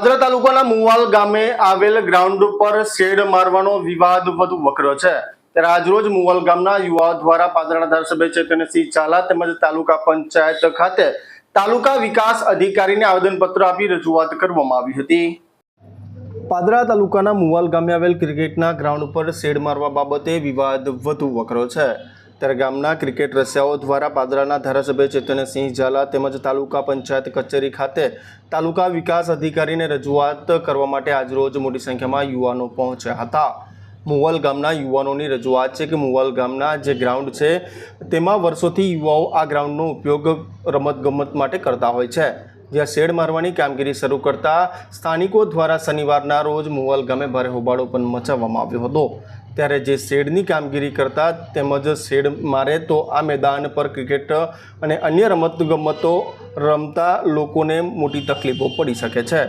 પાદરા તાલુકાના મુવાલ ગામે આવેલ ગ્રાઉન્ડ પર શેડ મારવાનો વિવાદ વધુ વકરો છે. ત્યારે આજરોજ મુવાલ ગામના યુવાઓ દ્વારા પાદરાના ધારાસભ્ય ચેતનસિંહ ઝાલા તેમજ તાલુકા પંચાયત ખાતે તાલુકા વિકાસ અધિકારીને આવેદનપત્ર આપી રજૂઆત કરવામાં આવી હતી. પાદરા તાલુકાના મુવાલ ગામે આવેલ ક્રિકેટના ગ્રાઉન્ડ પર શેડ મારવા બાબતે વિવાદ વધુ વકરો છે. ત્યારે ગામના ક્રિકેટ રસિયાઓ દ્વારા પાદરાના ધારાસભ્ય ચેતનસિંહ ઝાલા તેમજ તાલુકા પંચાયત કચેરી ખાતે તાલુકા વિકાસ અધિકારીને રજૂઆત કરવા માટે આજરોજ મોટી સંખ્યામાં યુવાનો પહોંચ્યા હતા. મુવલ ગામના યુવાનોની રજૂઆત છે કે મુવલ ગામના જે ગ્રાઉન્ડ છે, તેમાં વર્ષોથી યુવાઓ આ ગ્રાઉન્ડનો ઉપયોગ રમતગમત માટે કરતા હોય છે. જ્યાં શેડ મારવાની કામગીરી શરૂ કરતા સ્થાનિકો દ્વારા શનિવારના રોજ મુવલ ગામે ભારે હોબાળો પણ મચાવવામાં આવ્યો હતો. ત્યારે જે શેડની કામગીરી કરતા તેમજ શેડ મારે તો આ મેદાન પર ક્રિકેટ અને અન્ય રમતગમતો રમતા લોકોને મોટી તકલીફો પડી શકે છે.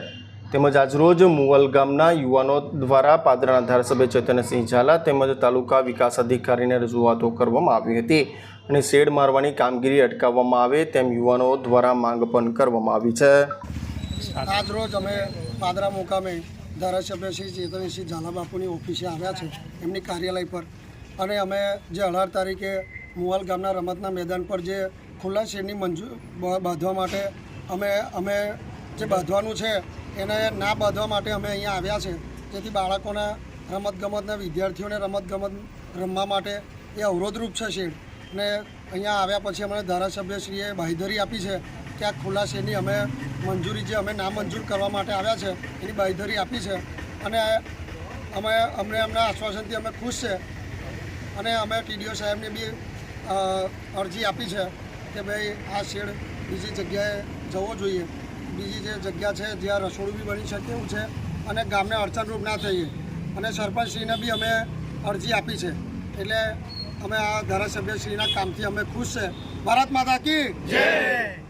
તેમજ આજરોજ મુવલ ગામના યુવાનો દ્વારા પાદરાના ધારાસભ્ય ચેતનસિંહ ઝાલા તેમજ તાલુકા વિકાસ અધિકારીને રજૂઆતો કરવામાં આવી હતી અને શેડ મારવાની કામગીરી અટકાવવામાં આવે તેમ યુવાનો દ્વારા માંગ પણ કરવામાં આવી છે. આજરોજ અમે પાદરા મુકામે ધારાસભ્ય શ્રી ચેતનસિંહ ઝાલા બાપુની ઓફિસે આવ્યા છે, એમની કાર્યાલય પર. અને અમે જે અઢાર તારીખે મુવાલ ગામના રમતના મેદાન પર જે ખુલ્લા શેડની મંજૂર બાંધવા માટે અમે અમે જે બાંધવાનું છે, એને ના બાંધવા માટે અમે અહીંયા આવ્યા છે. જેથી બાળકોના રમતગમતના વિદ્યાર્થીઓને રમતગમત રમવા માટે એ અવરોધરૂપ છે શેડ. ને અહીંયા આવ્યા પછી અમને ધારાસભ્યશ્રીએ બાંહેધરી આપી છે કે આ ખુલ્લા શેડની અમે મંજૂરી જે અમે નામંજૂર કરવા માટે આવ્યા છે, એની બાંહેધરી આપી છે. અને અમે, અમને એમના આશ્વાસનથી અમે ખુશ છે. અને અમે ટીડીઓ સાહેબને બી અરજી આપી છે કે ભાઈ આ શેડ બીજી જગ્યાએ જવો જોઈએ. બીજી જે જગ્યા છે, જ્યાં રસોડું બી બની શકે એવું છે અને ગામને અડચણરૂપ ના થઈએ. અને સરપંચશ્રીને બી અમે અરજી આપી છે. એટલે અમે આ ધારાસભ્યશ્રીના કામથી અમે ખુશ છે. ભારત માતા કી જય!